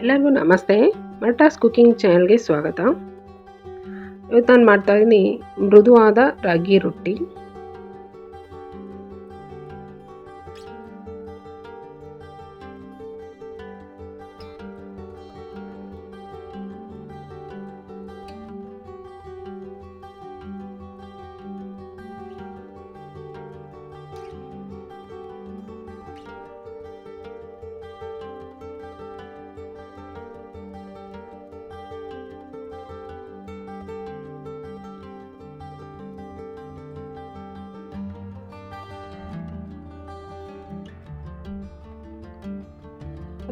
ಎಲ್ಲರಿಗೂ ನಮಸ್ತೆ. ಮರ್ಟಾಸ್ ಕುಕಿಂಗ್ ಚಾನಲ್ಗೆ ಸ್ವಾಗತ. ಇವತ್ತು ನಾನು ಮಾಡ್ತಾಯಿದ್ದೀನಿ ಮೃದುವಾದ ರಾಗಿ ರೊಟ್ಟಿ.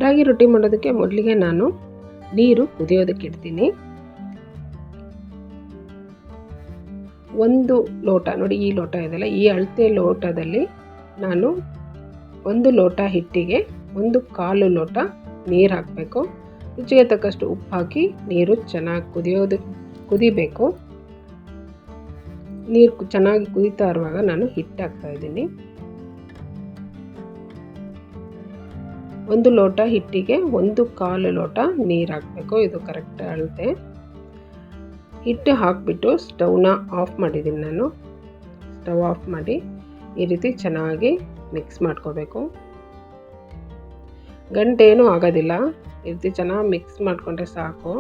ರಾಗಿ ರೊಟ್ಟಿ ಮಾಡೋದಕ್ಕೆ ಮೊದಲಿಗೆ ನಾನು ನೀರು ಕುದಿಯೋದಕ್ಕೆ ಇಡ್ತೀನಿ. ಒಂದು ಲೋಟ, ನೋಡಿ ಈ ಲೋಟ ಇದೆಲ್ಲ ಈ ಅಳತೆ ಲೋಟದಲ್ಲಿ ನಾನು ಒಂದು ಲೋಟ ಹಿಟ್ಟಿಗೆ ಒಂದು ಕಾಲು ಲೋಟ ನೀರು ಹಾಕಬೇಕು. ರುಚಿಗೆ ತಕ್ಕಷ್ಟು ಉಪ್ಪು ಹಾಕಿ ನೀರು ಚೆನ್ನಾಗಿ ಕುದಿಯೋದು, ಕುದಿಬೇಕು. ನೀರು ಚೆನ್ನಾಗಿ ಕುದೀತಾ ಇರುವಾಗ ನಾನು ಹಿಟ್ಟು ಹಾಕ್ತಾ ಇದ್ದೀನಿ. ಒಂದು ಲೋಟ ಹಿಟ್ಟಿಗೆ ಒಂದು ಕಾಲು ಲೋಟ ನೀರು ಹಾಕಬೇಕು. ಇದು ಕರೆಕ್ಟ್ ಅಳತೆ. ಹಿಟ್ಟು ಹಾಕಿಬಿಟ್ಟು ಸ್ಟವ್ನ ಆಫ್ ಮಾಡಿದ್ದೀನಿ ನಾನು. ಸ್ಟವ್ ಆಫ್ ಮಾಡಿ ಈ ರೀತಿ ಚೆನ್ನಾಗಿ ಮಿಕ್ಸ್ ಮಾಡ್ಕೋಬೇಕು. ಗಂಟೇನೂ ಆಗೋದಿಲ್ಲ. ಈ ರೀತಿ ಚೆನ್ನಾಗಿ ಮಿಕ್ಸ್ ಮಾಡಿಕೊಂಡ್ರೆ ಸಾಕು.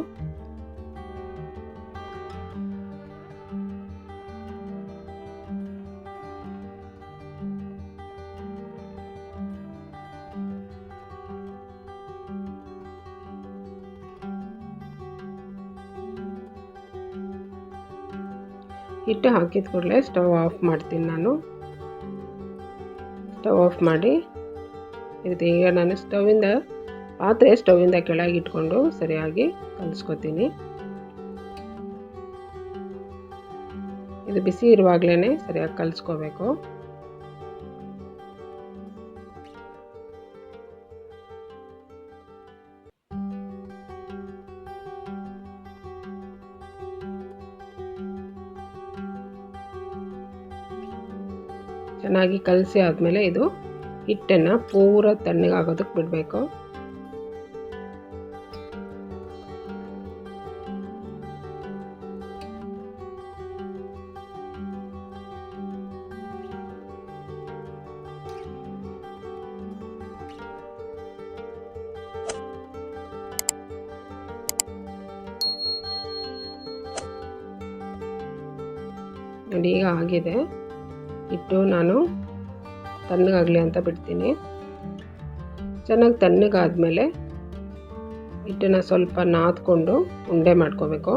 ಹಿಟ್ಟು ಹಾಕಿದ ಕೂಡಲೇ ಸ್ಟವ್ ಆಫ್ ಮಾಡ್ತೀನಿ ನಾನು. ಸ್ಟವ್ ಆಫ್ ಮಾಡಿ ಇದು ಈಗ ನಾನು ಸ್ಟವಿಂದ ಪಾತ್ರೆ ಸ್ಟವಿಂದ ಕೆಳಗೆ ಇಟ್ಕೊಂಡು ಸರಿಯಾಗಿ ಕಲಿಸ್ಕೊತೀನಿ. ಇದು ಬಿಸಿ ಇರುವಾಗಲೇ ಸರಿಯಾಗಿ ಕಲಿಸ್ಕೋಬೇಕು. ಚೆನ್ನಾಗಿ ಕಲಸಿ ಆದಮೇಲೆ ಇದು ಹಿಟ್ಟನ್ನು ಪೂರ ತಣ್ಣಗಾಗೋದಕ್ಕೆ ಬಿಡಬೇಕು. ನೋಡಿ ಈಗ ಆಗಿದೆ. ಇಟ್ಟು ನಾನು ತಣ್ಣಗಾಗಲಿ ಅಂತ ಬಿಡ್ತೀನಿ. ಚೆನ್ನಾಗಿ ತಣ್ಣಗಾದಮೇಲೆ ಹಿಟ್ಟನ್ನು ಸ್ವಲ್ಪ ನಾದ್ಕೊಂಡು ಉಂಡೆ ಮಾಡ್ಕೋಬೇಕು.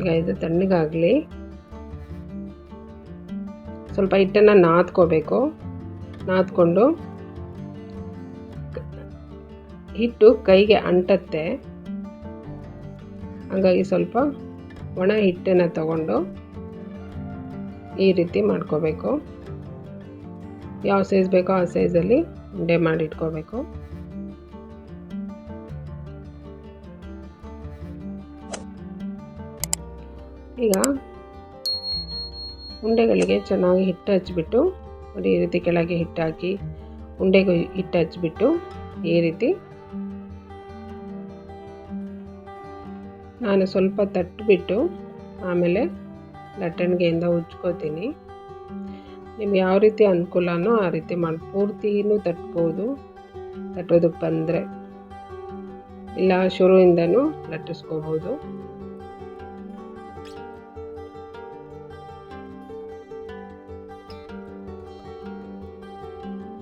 ಈಗ ಇದು ತಣ್ಣಗಾಗಲಿ ಸ್ವಲ್ಪ ಹಿಟ್ಟನ್ನು ನಾದ್ಕೋಬೇಕು. ನಾದ್ಕೊಂಡು ಹಿಟ್ಟು ಕೈಗೆ ಅಂಟತ್ತೆ. ಹಾಗಾಗಿ ಸ್ವಲ್ಪ ಒಣ ಹಿಟ್ಟನ್ನು ತಗೊಂಡು ಈ ರೀತಿ ಮಾಡ್ಕೋಬೇಕು. ಯಾವ ಸೈಜ್ ಬೇಕೋ ಆ ಸೈಜಲ್ಲಿ ಉಂಡೆ ಮಾಡಿಟ್ಕೋಬೇಕು ಈಗ ಉಂಡೆಗಳಿಗೆ ಚೆನ್ನಾಗಿ ಹಿಟ್ಟು ಹಚ್ಚಿಬಿಟ್ಟು, ನೋಡಿ ಈ ರೀತಿ ಕೆಳಗೆ ಹಿಟ್ಟು ಹಾಕಿ ಉಂಡೆಗೆ ಹಿಟ್ಟು ಹಚ್ಬಿಟ್ಟು ಈ ರೀತಿ ನಾನು ಸ್ವಲ್ಪ ತಟ್ಟಿಬಿಟ್ಟು ಆಮೇಲೆ ಲಟ್ಟಣಿಗೆಯಿಂದ ಉಜ್ಕೋತೀನಿ. ನಿಮ್ಗೆ ಯಾವ ರೀತಿ ಅನುಕೂಲನೋ ಆ ರೀತಿ ಮಾಡಿ, ಪೂರ್ತಿನೂ ತಟ್ಬೋದು. ತಟ್ಟೋದಕ್ಕೆ ಬಂದರೆ ಇಲ್ಲ ಶುರುವಿಂದನೂ ಲಟ್ಟಿಸ್ಕೋಬೋದು.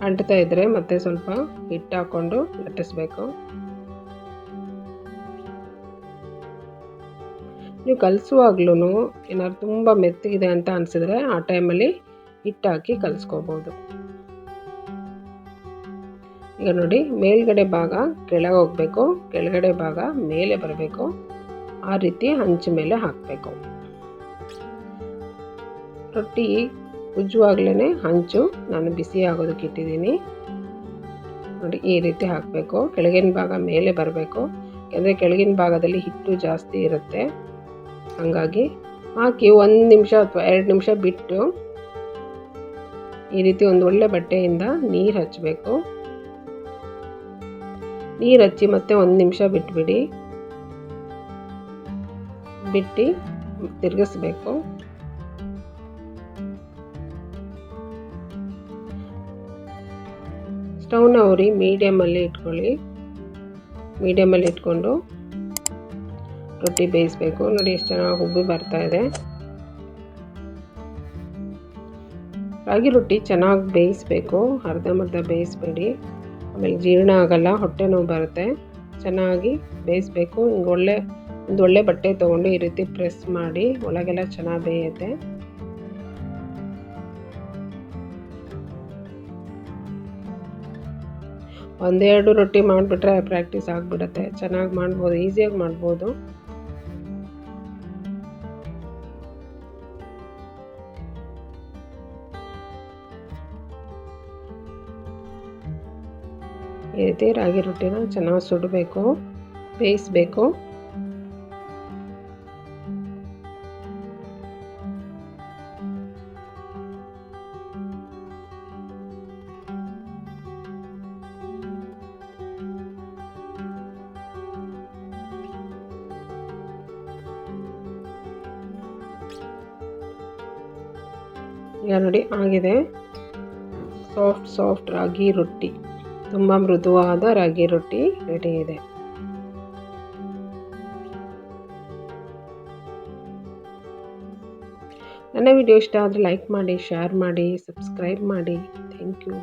ಅಂಟ್ತಾ ಇದ್ದರೆ ಮತ್ತೆ ಸ್ವಲ್ಪ ಹಿಟ್ಟು ಹಾಕ್ಕೊಂಡು ಲಟ್ಟಿಸ್ಬೇಕು. ನೀವು ಕಲಿಸುವಾಗ್ಲೂ ಏನಾದ್ರು ತುಂಬ ಮೆತ್ತಗಿದೆ ಅಂತ ಅನಿಸಿದ್ರೆ ಆ ಟೈಮಲ್ಲಿ ಹಿಟ್ಟು ಹಾಕಿ ಕಲಿಸ್ಕೋಬೋದು. ಈಗ ನೋಡಿ, ಮೇಲ್ಗಡೆ ಭಾಗ ಕೆಳಗೆ ಹೋಗಬೇಕು, ಕೆಳಗಡೆ ಭಾಗ ಮೇಲೆ ಬರಬೇಕು. ಆ ರೀತಿ ಹಂಚು ಮೇಲೆ ಹಾಕಬೇಕು. ರೊಟ್ಟಿ ಉಜ್ಜುವಾಗ್ಲೇ ಹಂಚು ನಾನು ಬಿಸಿ ಆಗೋದಕ್ಕೆ ಇಟ್ಟಿದ್ದೀನಿ. ನೋಡಿ, ಈ ರೀತಿ ಹಾಕಬೇಕು. ಕೆಳಗಿನ ಭಾಗ ಮೇಲೆ ಬರಬೇಕು. ಯಾಕೆಂದರೆ ಕೆಳಗಿನ ಭಾಗದಲ್ಲಿ ಹಿಟ್ಟು ಜಾಸ್ತಿ ಇರುತ್ತೆ. ಹಾಗಾಗಿ ಹಾಕಿ ಒಂದು ನಿಮಿಷ ಅಥವಾ ಎರಡು ನಿಮಿಷ ಬಿಟ್ಟು ಈ ರೀತಿ ಒಂದು ಒಳ್ಳೆ ಬಟ್ಟೆಯಿಂದ ನೀರು ಹಚ್ಚಬೇಕು ನೀರು ಹಚ್ಚಿ ಮತ್ತೆ ಒಂದು ನಿಮಿಷ ಬಿಟ್ಬಿಡಿ. ಬಿಟ್ಟು ತಿರುಗಿಸ್ಬೇಕು. ಸ್ಟವ್ನ ಉರಿ ಮೀಡಿಯಮಲ್ಲಿ ಇಟ್ಕೊಳ್ಳಿ. ಮೀಡಿಯಮಲ್ಲಿ ಇಟ್ಕೊಂಡು ರೊಟ್ಟಿ ಬೇಯಿಸ್ಬೇಕು. ನೋಡಿ ಎಷ್ಟು ಚೆನ್ನಾಗಿ ಉಬ್ಬಿ ಬರ್ತಾ ಇದೆ. ರಾಗಿ ರೊಟ್ಟಿ ಚೆನ್ನಾಗಿ ಬೇಯಿಸ್ಬೇಕು. ಅರ್ಧಂಬರ್ಧ ಬೇಯಿಸ್ಬೇಡಿ. ಆಮೇಲೆ ಜೀರ್ಣ ಆಗಲ್ಲ, ಹೊಟ್ಟೆ ನೋವು ಬರುತ್ತೆ. ಚೆನ್ನಾಗಿ ಬೇಯಿಸ್ಬೇಕು. ಹಿಂಗೆ ಒಳ್ಳೆ, ಒಂದು ಒಳ್ಳೆ ಬಟ್ಟೆ ತೊಗೊಂಡು ಈ ರೀತಿ ಪ್ರೆಸ್ ಮಾಡಿ, ಒಳಗೆಲ್ಲ ಚೆನ್ನಾಗಿ ಬೇಯುತ್ತೆ. ಒಂದೆರಡು ರೊಟ್ಟಿ ಮಾಡಿಬಿಟ್ರೆ ಪ್ರಾಕ್ಟೀಸ್ ಆಗಿಬಿಡುತ್ತೆ. ಚೆನ್ನಾಗಿ ಮಾಡ್ಬೋದು, ಈಸಿಯಾಗಿ ಮಾಡ್ಬೋದು. ಈ ರೀತಿ ರಾಗಿ ರೊಟ್ಟಿನ ಚೆನ್ನಾಗಿ ಸುಡಬೇಕು ಬೇಯಿಸ್ಬೇಕು. ಈಗ ನೋಡಿ ಆಗಿದೆ. ಸಾಫ್ಟ್ ಸಾಫ್ಟ್ ರಾಗಿ ರೊಟ್ಟಿ. ತುಂಬ ಮೃದುವಾದ ರಾಗಿ ರೊಟ್ಟಿ ರೆಡಿ ಇದೆ. ನನ್ನ ವಿಡಿಯೋ ಇಷ್ಟ ಆದರೆ ಲೈಕ್ ಮಾಡಿ ಶೇರ್ ಮಾಡಿ ಸಬ್ಸ್ಕ್ರೈಬ್ ಮಾಡಿ. Thank you